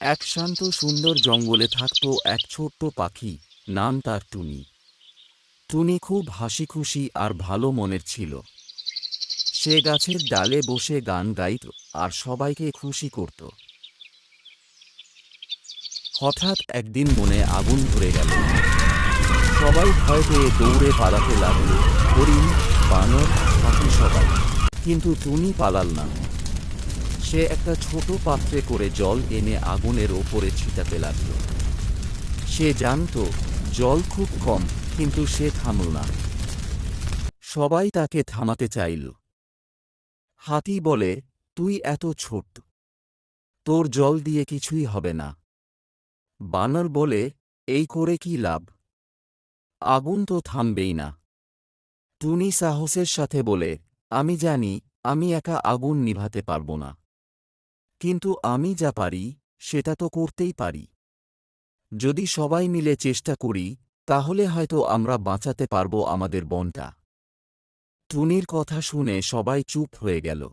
এক শান্ত সুন্দর জঙ্গলে থাকত এক ছোট্ট পাখি, নাম তার টুনি। টুনি খুব হাসি খুশি আর ভালো মনের ছিল। সে গাছের ডালে বসে গান গাইত আর সবাইকে খুশি করত। হঠাৎ একদিন মনে আগুন ধরে গেল। সবাই ভয় পেয়ে দৌড়ে পালাতে লাগল। হরিণ, বানর, পাখি সবাই। কিন্তু টুনি পালাল না। সে একটা ছোট পাত্রে করে জল এনে আগুনের ওপরে ছিটাতে লাগল সে জানত, জল খুব কম, কিন্তু সে থামল না। সবাই তাকে থামাতে চাইল। হাতি বলে, তুই এত ছোট। তোর জল দিয়ে কিছুই হবে না। বানর বলে, এই করে কি লাভ? আগুন তো থামবেই না। টুনি সাহসের সাথে বলে, আমি জানি, আমি একা আগুন নিভাতে পারব না। কিন্তু আমি যা পারি, সেটা তো করতেই পারি। যদি সবাই মিলে চেষ্টা করি, তাহলে হয়তো আমরা বাঁচাতে পারব আমাদের বনটা। টুনির কথা শুনে সবাই চুপ হয়ে গেল।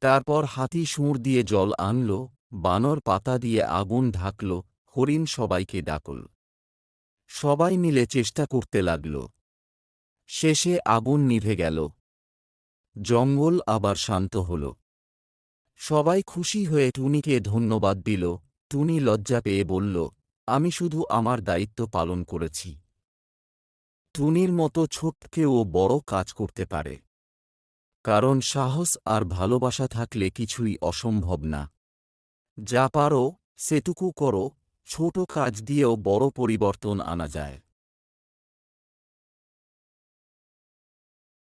তারপর হাতি সুঁড় দিয়ে জল আনল, বানর পাতা দিয়ে আগুন ঢাকল, হরিণ সবাইকে ডাকল। সবাই মিলে চেষ্টা করতে লাগল। শেষে আগুন নিভে গেল। জঙ্গল আবার শান্ত হল। সবাই খুশি হয়ে টুনিকে ধন্যবাদ দিল। টুনি লজ্জা পেয়ে বলল, আমি শুধু আমার দায়িত্ব পালন করেছি। টুনির মতো ছোটকেও বড় কাজ করতে পারে। কারণ সাহস আর ভালোবাসা থাকলে কিছুই অসম্ভব না। যা পারো, সেটুকু করো। ছোট কাজ দিয়েও বড় পরিবর্তন আনা যায়।